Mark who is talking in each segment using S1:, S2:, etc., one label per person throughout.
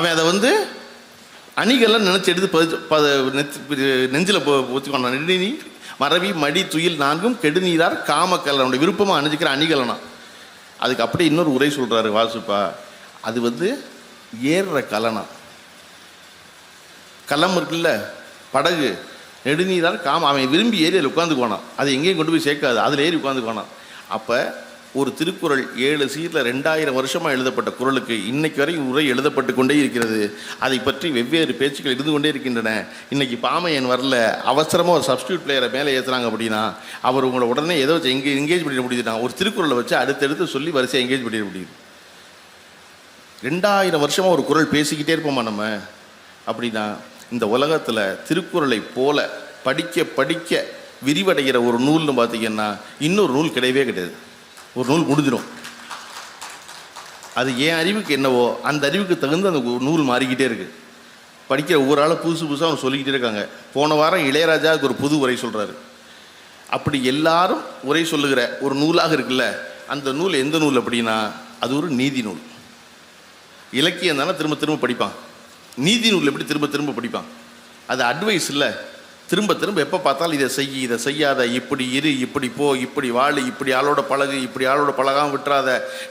S1: அவன் அதை வந்து அணிகள்லாம் நினச்சி எடுத்து பதிச்சு ப நெஞ்சில் ஊற்றிக்கொண்டான் நெடுநீர் மரவி மடி துயில் நான்கும் கெடுநீரார் காமக்கல் அவனுடைய விருப்பமாக அணிஞ்சிக்கிற அணிகலனா. அதுக்கு அப்படியே இன்னொரு உரை சொல்கிறாரு வாசுப்பா. அது வந்து ஏறுற கலனா. களம் இருக்குல்ல படகு நெடுநீரார் காம அவன் விரும்பி ஏறி அதில் போனான் அதை எங்கேயும் கொண்டு போய் சேர்க்காது. அதில் ஏறி உட்காந்து போனான் அப்போ ஒரு திருக்குறள் ஏழு சீரில் ரெண்டாயிரம் வருஷமாக எழுதப்பட்ட குறளுக்கு இன்னைக்கு வரை உரை எழுதப்பட்டு கொண்டே இருக்கிறது. அதை பற்றி வெவ்வேறு பேச்சுக்கள் இருந்து கொண்டே இருக்கின்றன. இன்னைக்கு பாமையன் வரல அவசரமாக ஒரு சப்ஸ்டியூட் பிளேயரை மேலே ஏற்றுறாங்க அப்படின்னா அவர் உங்களை உடனே ஏதோ வச்சு எங்கே எங்கேஜ் பண்ணிட முடியுதுட்டாங்க ஒரு திருக்குறளை வச்சு அடுத்தடுத்து சொல்லி வரிசையாக எங்கேஜ் பண்ணிட முடியுது. ரெண்டாயிரம் வருஷமாக ஒரு குறள் பேசிக்கிட்டே இருப்போமா நம்ம? அப்படின்னா இந்த உலகத்தில் திருக்குறளை போல படிக்க படிக்க விரிவடைகிற ஒரு நூல்னு பார்த்தீங்கன்னா இன்னொரு நூல் கிடையவே கிடையாது. ஒரு நூல் முடிஞ்சிடும் அது என் அறிவுக்கு என்னவோ அந்த அறிவுக்கு தகுந்த அந்த நூல் மாறிக்கிட்டே இருக்கு. படிக்கிற ஒவ்வொரு ஆளும் புதுசு புதுசாக அவங்க சொல்லிக்கிட்டே இருக்காங்க. போன வாரம் இளையராஜாவுக்கு ஒரு புது உரை சொல்கிறாரு அப்படி எல்லாரும் உரை சொல்லுகிற ஒரு நூலாக இருக்குல்ல அந்த நூல் எந்த நூல் அப்படின்னா அது ஒரு நீதி நூல். இலக்கியம் தானே திரும்ப திரும்ப படிப்பான். நீதி நூல் எப்படி திரும்ப திரும்ப படிப்பான்? அது அட்வைஸ் இல்லை. திரும்ப திரும்ப எப்போ பார்த்தாலும் இதை செய் இதை செய்யாத இப்படி இரு இப்படி போ இப்படி வாழு இப்படி ஆளோட பழகு இப்படி ஆளோட பழகாமல் விட்டுறாத.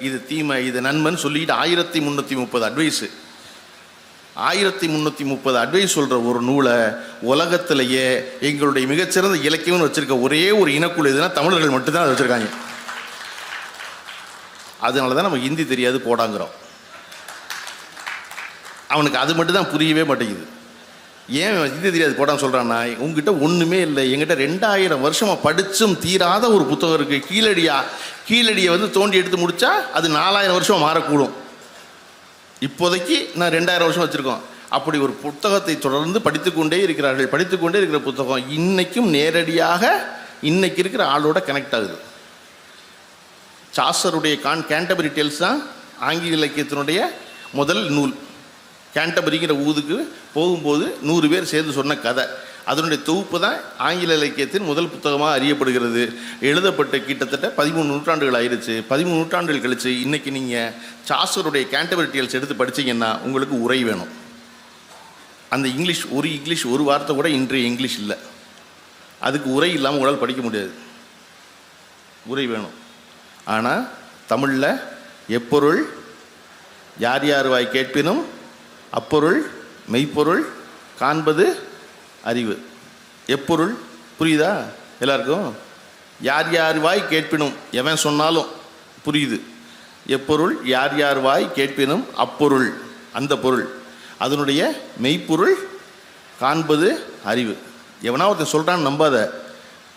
S1: இது தீமை இது நன்மைன்னு சொல்லிட்டு ஆயிரத்தி முந்நூற்றி முப்பது அட்வைஸு ஆயிரத்தி முந்நூற்றி முப்பது அட்வைஸ் சொல்கிற ஒரு நூலை உலகத்திலேயே எங்களுடைய மிகச்சிறந்த இலக்கியம்னு வச்சுருக்க ஒரே ஒரு இனக்குழு இதுனா தமிழர்கள் மட்டும்தான் அதை வச்சுருக்காங்க. அதனால தான் நம்ம ஹிந்தி தெரியாது போடாங்கிறோம். அவனுக்கு அது மட்டும் தான் புரியவே மாட்டேங்குது. ஏன் இது தெரியாது போடான்னு சொல்கிறான்னா உங்ககிட்ட ஒன்றுமே இல்லை. எங்கிட்ட ரெண்டாயிரம் வருஷமாக படித்தும் தீராத ஒரு புத்தகம் இருக்குது கீழடியா கீழடியை வந்து தோண்டி எடுத்து முடித்தா அது நாலாயிரம் வருஷம் மாறக்கூடும். இப்போதைக்கு நான் ரெண்டாயிரம் வருஷம் வச்சுருக்கோம். அப்படி ஒரு புத்தகத்தை தொடர்ந்து படித்துக்கொண்டே இருக்கிறார்கள். படித்துக்கொண்டே இருக்கிற புத்தகம் இன்றைக்கும் நேரடியாக இன்றைக்கி இருக்கிற ஆளோட கனெக்ட் ஆகுது. சாசருடைய கான் கேண்டபரி டெல்ஸ் தான் ஆங்கில இலக்கியத்தினுடைய முதல் நூல். கேண்டபரிங்கிற ஊதுக்கு போகும்போது நூறு பேர் சேர்ந்து சொன்ன கதை. அதனுடைய தொகுப்பு தான் ஆங்கில இலக்கியத்தின் முதல் புத்தகமாக அறியப்படுகிறது. எழுதப்பட்டு கிட்டத்தட்ட பதிமூணு நூற்றாண்டுகள் ஆயிடுச்சு. பதிமூணு நூற்றாண்டுகள் கழிச்சு இன்றைக்கி நீங்கள் சாசருடைய கேண்டபரிட்டியல்ஸ் எடுத்து படிச்சீங்கன்னா உங்களுக்கு உரை வேணும். அந்த இங்கிலீஷ் ஒரு இங்கிலீஷ் ஒரு வார்த்தை கூட இன்றைய இங்கிலீஷ் இல்லை. அதுக்கு உரை இல்லாமல் உங்களால் படிக்க முடியாது. உரை வேணும். ஆனால் தமிழில் எப்பொருள் யார் யார் வாய் கேட்பினும் அப்பொருள் மெய்ப்பொருள் காண்பது அறிவு. எப்பொருள்? புரியுதா? எல்லாருக்கும்? யார் யார் வாய் கேட்பினும் எவன் சொன்னாலும் புரியுது. எப்பொருள்? யார் யார் வாய் கேட்பினும் அப்பொருள் அந்த பொருள். அதனுடைய மெய்ப்பொருள் காண்பது அறிவு. எவனா ஒருத்தன் சொல்கிறான்னு நம்பாத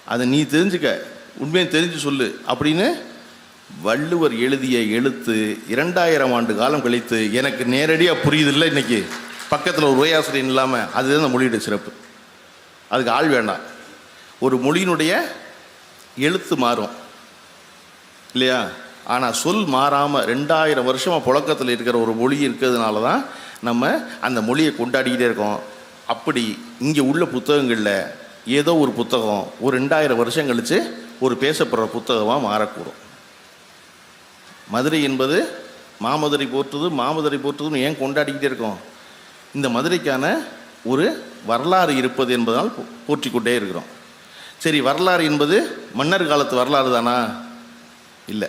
S1: அதை நீ தெரிஞ்சுக்க உண்மையை தெரிஞ்சு சொல்லு அப்படின்னு வள்ளுவர் எழுதிய எழுத்து இரண்டாயிரம் ஆண்டு காலம் கழித்து எனக்கு நேரடியாக புரியுதில்லை இன்னைக்கு. பக்கத்தில் ஒரு உரையாசிரியன் இல்லாமல் அதுதான் இந்த மொழியுடைய சிறப்பு. அதுக்கு ஆள் வேண்டாம். ஒரு மொழியினுடைய எழுத்து மாறும். இல்லையா? ஆனால் சொல் மாறாமல் ரெண்டாயிரம் வருஷமாக புழக்கத்தில் இருக்கிற ஒரு மொழி இருக்கிறதுனால தான் நம்ம அந்த மொழியை கொண்டாடிக்கிட்டே இருக்கோம். அப்படி இங்கே உள்ள புத்தகங்களில் ஏதோ ஒரு புத்தகம் ஒரு ரெண்டாயிரம் வருஷம் கழித்து ஒரு பேசப்படுற புத்தகமாக மாறக்கூடும். மதுரை என்பது மாமதுரை போற்றுது மாமதுரை போற்றுதுன்னு ஏன் கொண்டாடிக்கிட்டே இருக்கோம்? இந்த மதுரைக்கான ஒரு வரலாறு இருப்பது என்பதால் போ- போற்றிக்கொண்டே இருக்கிறோம். சரி வரலாறு என்பது மன்னர் காலத்து வரலாறு தானா? இல்லை.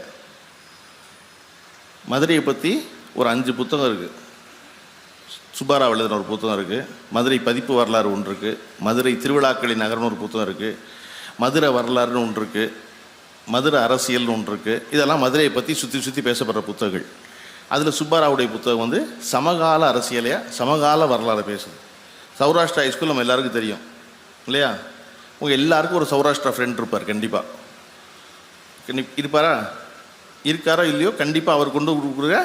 S1: மதுரையை பற்றி ஒரு அஞ்சு புத்தகம் இருக்குது சுப்பாராவ் எழுதின ஒரு புத்தகம் இருக்குது மதுரை பதிப்பு வரலாறு ஒன்று இருக்குது மதுரை திருவிழாக்களின் நகரம்னு ஒரு புத்தகம் இருக்குது மதுரை வரலாறுன்னு ஒன்று இருக்குது மதுரை அரசியல்னு ஒன்று இருக்குது இதெல்லாம் மதுரையை பற்றி சுற்றி சுற்றி பேசப்படுற புத்தகங்கள். அதில் சுப்பாராவுடைய புத்தகம் வந்து சமகால அரசியலையா சமகால வரலாறு பேசுது. சௌராஷ்டிரா ஹைஸ்கூல் நம்ம எல்லாருக்கும் தெரியும். இல்லையா? உங்கள் எல்லாருக்கும் ஒரு சௌராஷ்டிரா ஃப்ரெண்ட் இருப்பார் கண்டிப்பாக இருப்பாரா? இருக்காரோ இல்லையோ கண்டிப்பாக அவர் கொண்டு கொடுக்குற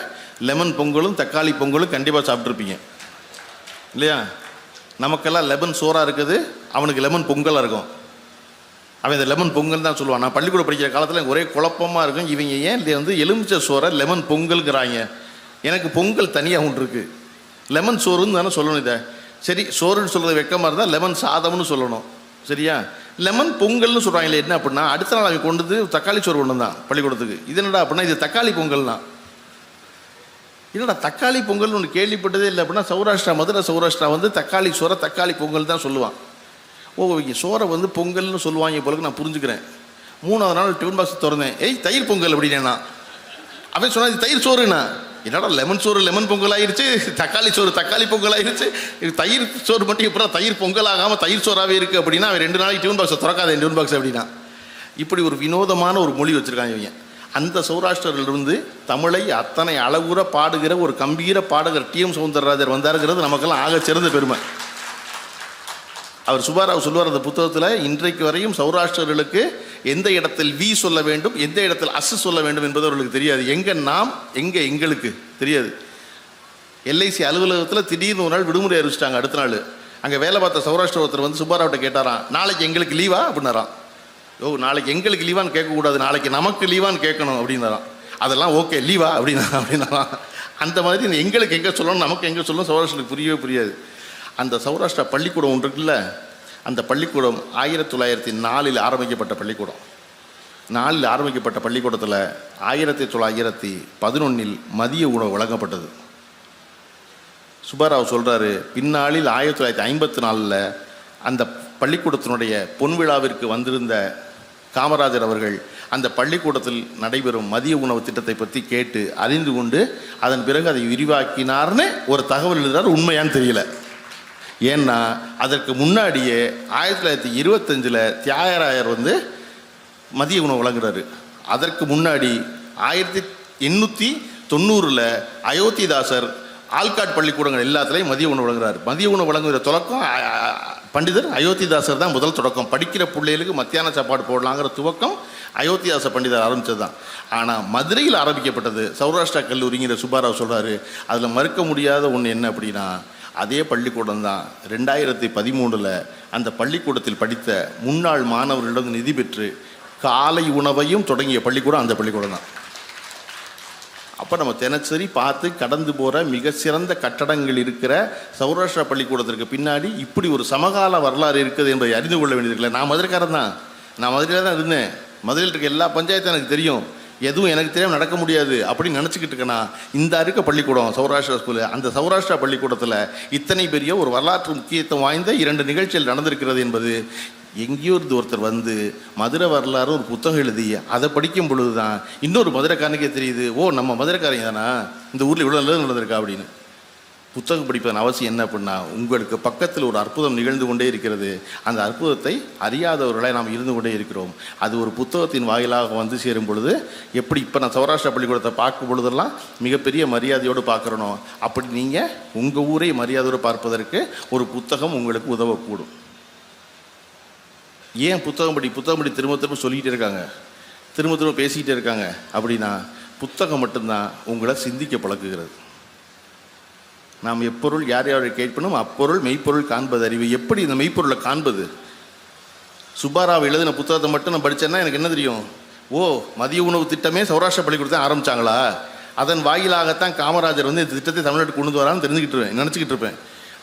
S1: லெமன் பொங்கலும் தக்காளி பொங்கலும் கண்டிப்பாக சாப்பிட்ருப்பீங்க இல்லையா? நமக்கெல்லாம் லெமன் சோறாக இருக்குது அவனுக்கு லெமன் பொங்கலாக இருக்கும். அவன் இந்த லெமன் பொங்கல் தான் சொல்லுவான். நான் பள்ளிக்கூடம் படிக்கிற காலத்தில் ஒரே குழப்பமாக இருக்கும். இவங்க ஏன் இது வந்து எலுமிச்சை சோறை லெமன் பொங்கல்ங்கிறாங்க எனக்கு பொங்கல் தனியாக ஒன்று இருக்குது லெமன் சோறுன்னு தானே சொல்லணும் இதை. சரி சோறுன்னு சொல்கிறது வெக்கமாக இருந்தால் லெமன் சாதம்னு சொல்லணும். சரியா? லெமன் பொங்கல்னு சொல்கிறாங்களே என்ன அப்படின்னா அடுத்த நாள் அவங்க கொண்டு வந்து தக்காளி சோறு கொண்டு தான் பள்ளிக்கூடத்துக்கு. இது என்னடா அப்படின்னா இது தக்காளி பொங்கல் தான் என்னடா தக்காளி பொங்கல்னு ஒன்று கேள்விப்பட்டதே இல்லை அப்படின்னா சௌராஷ்டிரா மதுரை சௌராஷ்டிரா வந்து தக்காளி சோறை தக்காளி பொங்கல் தான் சொல்லுவான். ஓ சோறை வந்து பொங்கல்னு சொல்லுவாங்க போலக்கு நான் புரிஞ்சுக்கிறேன். மூணாவது நாள் டிஃபன் பாக்ஸ் திறந்தேன். ஏய் தயிர் பொங்கல் அப்படின்னா அவன் சொன்னா இது தயிர் சோறுண்ணா என்னடா லெமன் சோறு லெமன் பொங்கல் ஆயிடுச்சு தக்காளி சோறு தக்காளி பொங்கல் ஆயிடுச்சு இது தயிர் சோறு மட்டும் எப்பறம் தயிர் பொங்கல் ஆகாமல் தயிர் சோறாவே இருக்குது அப்படின்னா அவன் ரெண்டு நாளைக்கு டிஃபன் பாக்ஸை திறக்காத டிஃபன் பாக்ஸ் அப்படின்னா. இப்படி ஒரு வினோதமான ஒரு மொழி வச்சுருக்காங்க இவங்க. அந்த சௌராஷ்டிரிலிருந்து தமிழை அத்தனை அளவுற பாடுகிற ஒரு கம்பீர பாடகர் டி எம் சௌந்தரராஜர் வந்தாருங்கிறது நமக்கெல்லாம் ஆக சிறந்த பெருமை. அவர் சுபாராவ் சொல்லுவார் அந்த புத்தகத்தில் இன்றைக்கு வரையும் சௌராஷ்டிரர்களுக்கு எந்த இடத்தில் வி சொல்ல வேண்டும் எந்த இடத்தில் அசு சொல்ல வேண்டும் என்பது அவர்களுக்கு தெரியாது. எங்கே நாம் எங்கே எங்களுக்கு தெரியாது. எல்ஐசி அலுவலகத்தில் திடீர்னு ஒரு நாள் விடுமுறை அறிவிச்சிட்டாங்க அடுத்த நாள். அங்கே வேலை பார்த்த சௌராஷ்டிர ஒருத்தர் வந்து சுப்பாராவ்கிட்ட கேட்டாராம் நாளைக்கு எங்களுக்கு லீவா? அப்படின்னாராம். ஓ நாளைக்கு எங்களுக்கு லீவான்னு கேட்கக்கூடாது நாளைக்கு நமக்கு லீவான்னு கேட்கணும் அப்படின்னாராம். அதெல்லாம் ஓகே லீவா? அப்படின்னா அப்படின்னாராம். அந்த மாதிரி எங்களுக்கு எங்கே சொல்லணும் நமக்கு எங்கே சொல்லணும் சௌராஷ்டிரத்துக்கு புரியவே புரியாது. அந்த சௌராஷ்டிரா பள்ளிக்கூடம் ஒன்று இருக்குல்ல அந்த பள்ளிக்கூடம் ஆயிரத்தி தொள்ளாயிரத்தி நாலில் ஆரம்பிக்கப்பட்ட பள்ளிக்கூடம். நாலில் ஆரம்பிக்கப்பட்ட பள்ளிக்கூடத்தில் ஆயிரத்தி தொள்ளாயிரத்தி பதினொன்னில் மதிய உணவு வழங்கப்பட்டது. சுபாராவ் சொல்கிறாரு பின்னாளில் ஆயிரத்தி தொள்ளாயிரத்தி ஐம்பத்தி நாலில் அந்த பள்ளிக்கூடத்தினுடைய பொன் விழாவிற்கு வந்திருந்த காமராஜர் அவர்கள் அந்த பள்ளிக்கூடத்தில் நடைபெறும் மதிய உணவு திட்டத்தை பற்றி கேட்டு அறிந்து கொண்டு அதன் பிறகு அதை விரிவாக்கினார்னு ஒரு தகவல் எழுதுறாரு. உண்மையான்னு தெரியல. ஏன்னா அதற்கு முன்னாடியே ஆயிரத்தி தொள்ளாயிரத்தி இருபத்தஞ்சில் தியாகராயர் வந்து மதிய உணவு வழங்குறாரு. அதற்கு முன்னாடி ஆயிரத்தி எண்ணூற்றி தொண்ணூறில் அயோத்திதாசர் ஆல்காட் பள்ளிக்கூடங்கள் எல்லாத்துலேயும் மதிய உணவு வழங்குறாரு. மதிய உணவு வழங்குகிற தொடக்கம் பண்டிதர் அயோத்திதாசர் தான் முதல் தொடக்கம். படிக்கிற பிள்ளைகளுக்கு மத்தியான சாப்பாடு போடலாங்கிற துவக்கம் அயோத்திதாச பண்டிதர் ஆரம்பித்தது தான் ஆனால் மதுரையில் ஆரம்பிக்கப்பட்டது சௌராஷ்டிரா கல்லூரிங்கிற சுப்பாராவ் சொல்கிறாரு அதில் மறுக்க முடியாத ஒன்று என்ன அப்படின்னா அதே பள்ளிக்கூடம் தான். ரெண்டாயிரத்தி பதிமூணில் அந்த பள்ளிக்கூடத்தில் படித்த முன்னாள் மாணவர்களிடம் நிதி பெற்று காலை உணவையும் தொடங்கிய பள்ளிக்கூடம் அந்த பள்ளிக்கூடம் தான். அப்போ நம்ம தினசரி பார்த்து கடந்து போகிற மிக சிறந்த கட்டடங்கள் இருக்கிற சௌராஷ்டிரா பள்ளிக்கூடத்திற்கு பின்னாடி இப்படி ஒரு சமகால வரலாறு இருக்குது என்பதை அறிந்து கொள்ள வேண்டியதில்லை நான் மதுரைக்காரன் தான். நான் மதுரையில் தான் இருந்தேன். மதுரையில் இருக்க எல்லா பஞ்சாயத்தும் எனக்கு தெரியும். எதுவும் எனக்கு தெரியாமல் நடக்க முடியாது அப்படின்னு நினச்சிக்கிட்டு இருக்கேனா? இந்த இருக்க பள்ளிக்கூடம் சௌராஷ்டிரா ஸ்கூலு அந்த சௌராஷ்டிரா பள்ளிக்கூடத்தில் இத்தனை பெரிய ஒரு வரலாற்று முக்கியத்துவம் வாய்ந்த இரண்டு நிகழ்ச்சிகள் நடந்திருக்கிறது என்பது எங்கேயோ இருந்து ஒருத்தர் வந்து மதுரை வரலாறு ஒரு புத்தகம் எழுதி அதை படிக்கும் பொழுது தான் இன்னொரு மதுரைக்காரனுக்கே தெரியுது ஓ நம்ம மதுரைக்காரங்க தானா? இந்த ஊரில் இவ்வளோ நல்லது நடந்திருக்கா அப்படின்னு. புத்தகம் படிப்பதன் அவசியம் என்ன அப்படின்னா உங்களுக்கு பக்கத்தில் ஒரு அற்புதம் நிகழ்ந்து கொண்டே இருக்கிறது. அந்த அற்புதத்தை அறியாதவர்களாக நாம் இருந்து கொண்டே இருக்கிறோம். அது ஒரு புத்தகத்தின் வாயிலாக வந்து சேரும் பொழுது எப்படி இப்போ நான் சௌராஷ்டிரா பள்ளிக்கூடத்தை பார்க்கும் பொழுதெல்லாம் மிகப்பெரிய மரியாதையோடு பார்க்குறனோ அப்படி நீங்கள் உங்கள் ஊரை மரியாதையோடு பார்ப்பதற்கு ஒரு புத்தகம் உங்களுக்கு உதவக்கூடும். ஏன் புத்தகம் படி புத்தகம் படி திரும்ப திரும்ப சொல்லிகிட்டே இருக்காங்க? திரும்ப திரும்ப பேசிக்கிட்டே இருக்காங்க. அப்படின்னா புத்தகம் மட்டும்தான் உங்களை சிந்திக்க பழக்குகிறது. நாம் எப்பொருள் யார் யாரை கேட்பனும் அப்பொருள் மெய்ப்பொருள் காண்பது அறிவு. எப்படி இந்த மெய்ப்பொருளை காண்பது? சுப்பாராவ் எழுதின புத்தகத்தை மட்டும் நான் படித்தேன்னா எனக்கு என்ன தெரியும்? ஓ மதிய உணவு திட்டமே சௌராஷ்டிர பள்ளிக்கூடத்தை ஆரம்பிச்சாங்களா? அதன் வாயிலாகத்தான் காமராஜர் வந்து இந்த திட்டத்தை தமிழ்நாட்டுக்கு கொண்டு வரான்னு தெரிஞ்சுக்கிட்டு இருப்பேன் நினச்சிக்கிட்டு இருப்பேன்.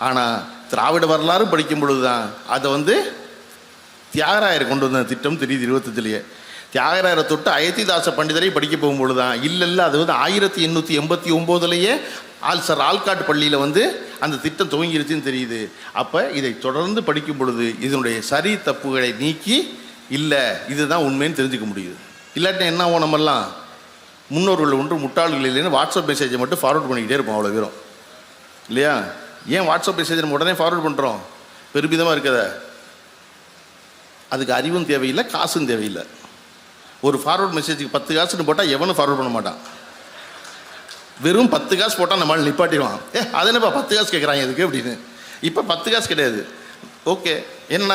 S1: ஆனால் திராவிட வரலாறு படிக்கும் பொழுது தான் அதை வந்து தியாகராயர் கொண்டு வந்த திட்டம் தெரியுது இருபத்தஞ்சிலேயே. தியாகராயரை தொட்டு அயத்திதாச பண்டிதரை படிக்க போகும்பொழுது தான் இல்லை இல்லை அது வந்து ஆயிரத்தி எண்ணூற்றி எண்பத்தி ஒம்போதுலேயே ஆல் சார் ஆல்காட் பள்ளியில் வந்து அந்த திட்டம் துவங்கிருச்சுன்னு தெரியுது. அப்போ இதை தொடர்ந்து படிக்கும் பொழுது இதனுடைய சரி தப்புகளை நீக்கி இல்லை இதுதான் உண்மைன்னு தெரிஞ்சுக்க முடியுது. இல்லாட்டினா என்ன ஆகும் நம்மெல்லாம்? முன்னோர்கள் ஒன்று முட்டாள்கள் இல்லைன்னு வாட்ஸ்அப் மெசேஜை மட்டும் ஃபார்வர்ட் பண்ணிக்கிட்டே இருப்போம் அவ்வளோ வீரம் இல்லையா? ஏன் வாட்ஸ்அப் மெசேஜ் நம்ம உடனே ஃபார்வர்ட் பண்ணுறோம் பெருமிதமாக இருக்கத. அதுக்கு அறிவும் தேவையில்லை காசும் தேவையில்லை. ஒரு ஃபார்வர்ட் மெசேஜுக்கு பத்து காசுன்னு போட்டால் எவனும் ஃபார்வர்ட் பண்ண மாட்டான். வெறும் பத்து காசு போட்டால் நம்மளால் நிப்பாட்டிடுவான் ஏ அது என்னப்பா பத்து காசு கேட்குறாங்க இதுக்கு அப்படின்னு. இப்போ பத்து காசு கிடையாது. ஓகே என்ன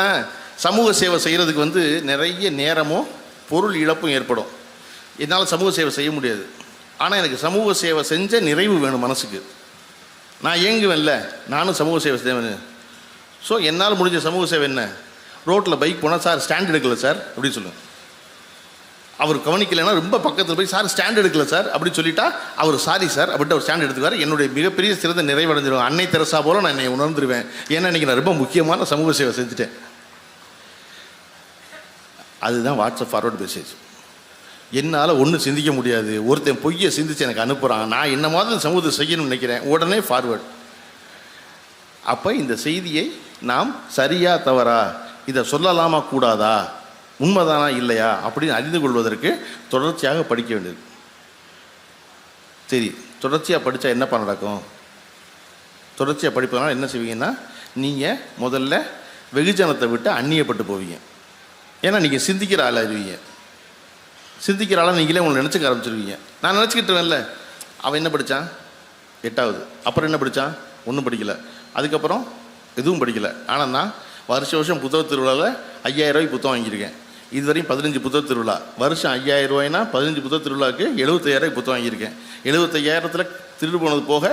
S1: சமூக சேவை செய்கிறதுக்கு வந்து நிறைய நேரமும் பொருள் இழப்பும் ஏற்படும். என்னால் சமூக சேவை செய்ய முடியாது. ஆனால் எனக்கு சமூக சேவை செஞ்ச நிறைவு வேணும் மனசுக்கு. நான் ஏங்குவேன்ல நானும் சமூக சேவை செய்வேன். ஸோ என்னால் முடிஞ்ச சமூக சேவை என்ன? ரோட்டில் பைக் போனால் சார் ஸ்டாண்ட் எடுக்கல சார் அப்படின்னு சொல்லுவேன். அவர் கவனிக்கலைன்னா ரொம்ப பக்கத்தில் போய் சார் ஸ்டாண்ட் எடுக்கல சார். அப்படின்னு சொல்லிட்டா அவர் சாரி சார். அப்படின்ட்டு அவர் ஸ்டாண்ட் எடுத்துக்குவார். என்னுடைய மிகப்பெரிய சிறந்த நிறைவடைஞ்சிருவேன் அன்னை தெரசா போல நான் என்னை உணர்ந்துருவேன். ஏன்னா இன்னைக்கு நான் ரொம்ப முக்கியமான சமூக சேவை செஞ்சுட்டேன். அதுதான் வாட்ஸ்அப் ஃபார்வர்ட் மெசேஜ் என்னால் ஒன்றும் சிந்திக்க முடியாது. ஒருத்தன் பொய்யை சிந்திச்சு எனக்கு அனுப்புகிறான் நான் என்ன மாதிரி சமூகத்தை செய்யணும்னு நினைக்கிறேன். உடனே ஃபார்வர்ட் அப்போ இந்த செய்தியை நாம் சரியா தவறா இதை சொல்லலாமா கூடாதா? உண்மைதானா இல்லையா அப்படின்னு அறிந்து கொள்வதற்கு தொடர்ச்சியாக படிக்க வேண்டியது. சரி தொடர்ச்சியாக படித்தா என்னப்பா நடக்கும்? தொடர்ச்சியாக படிப்பதனால என்ன செய்வீங்கன்னா நீங்கள் முதல்ல வெகுஜனத்தை விட்டு அந்நியப்பட்டு போவீங்க. ஏன்னா நீங்கள் சிந்திக்கிற ஆள் அறிவீங்க சிந்திக்கிற ஆளாக நீங்களே உங்களை நினச்சிக்க ஆரம்பிச்சிருவீங்க. நான் நினச்சிக்கிட்டேன்ல அவன் என்ன படித்தான் எட்டாவது. அப்புறம் என்ன படித்தான் ஒன்றும் படிக்கலை. அதுக்கப்புறம் எதுவும் படிக்கலை. ஆனால் நான் வருஷ வருஷம் புத்தக திருவிழாவில் ஐயாயிரம் ரூபாய்க்கு புத்தகம் வாங்கியிருக்கேன். இதுவரையும் பதினஞ்சு புத்தக திருவிழா. வருஷம் ஐயாயிரம் ரூபாய்னா பதினஞ்சு புத்தக திருவிழாவுக்கு எழுபத்தையாயிரம் புத்தகம் வாங்கியிருக்கேன். எழுபத்தையாயிரத்தில் திருடு போனது போக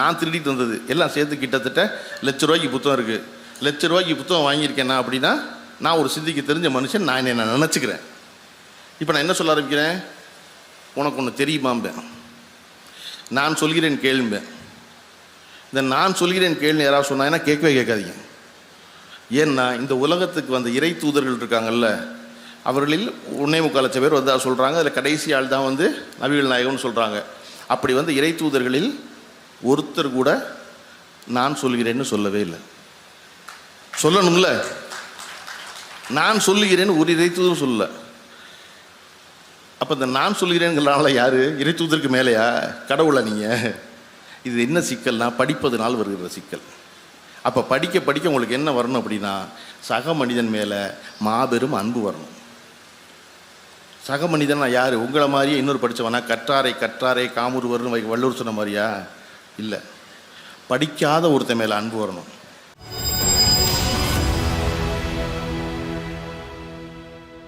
S1: நான் திருடிட்டு வந்தது. எல்லாம் சேர்த்து கிட்டத்தட்ட லட்ச ரூபாய்க்கு புத்தகம் இருக்குது லட்ச ரூபாய்க்கு புத்தகம் வாங்கியிருக்கேன்னா அப்படின்னா நான் ஒரு சிந்திக்க தெரிஞ்ச மனுஷன். நான் என்னை நினச்சிக்கிறேன். இப்போ நான் என்ன சொல்ல ஆரம்பிக்கிறேன்? உனக்கு ஒன்று தெரியுமாம்பேன் நான் சொல்கிறேன் கேளும்பேன் இந்த நான் சொல்கிறேன் கேள்வி யாராவது சொன்னாங்கன்னா கேட்கவே கேட்காதீங்க. ஏன்னா இந்த உலகத்துக்கு வந்த இறை தூதர்கள் இருக்காங்கல்ல அவர்களில் உன்னே முக்கால் லட்சம் பேர் வந்து சொல்கிறாங்க அதில் கடைசி ஆள் தான் வந்து நபிகள் நாயகம்னு சொல்கிறாங்க அப்படி வந்து இறை தூதர்களில் ஒருத்தர் கூட நான் சொல்கிறேன்னு சொல்லவே இல்லை. சொல்லணும்ல? நான் சொல்லுகிறேன்னு ஒரு இறை தூதரும் சொல்லல. அப்போ இந்த நான் சொல்கிறேங்கிறனால யார்? இறை தூதருக்கு மேலேயா? கடவுளை நீங்கள் இது என்ன சிக்கல்னா படிப்பதனால் வருகிற சிக்கல். அப்போ படிக்க படிக்க உங்களுக்கு என்ன வரணும் அப்படின்னா சக மனிதன் மேலே மாபெரும் அன்பு வரணும். சக மனிதனா யார்? உங்களை மாதிரியே இன்னொரு படித்தவனா கற்றாரை கற்றாரை காமுருவர்னு வை- வள்ளுவர் சொன்ன மாதிரியா? இல்லை. படிக்காத ஒருத்தன் மேலே அன்பு வரணும்.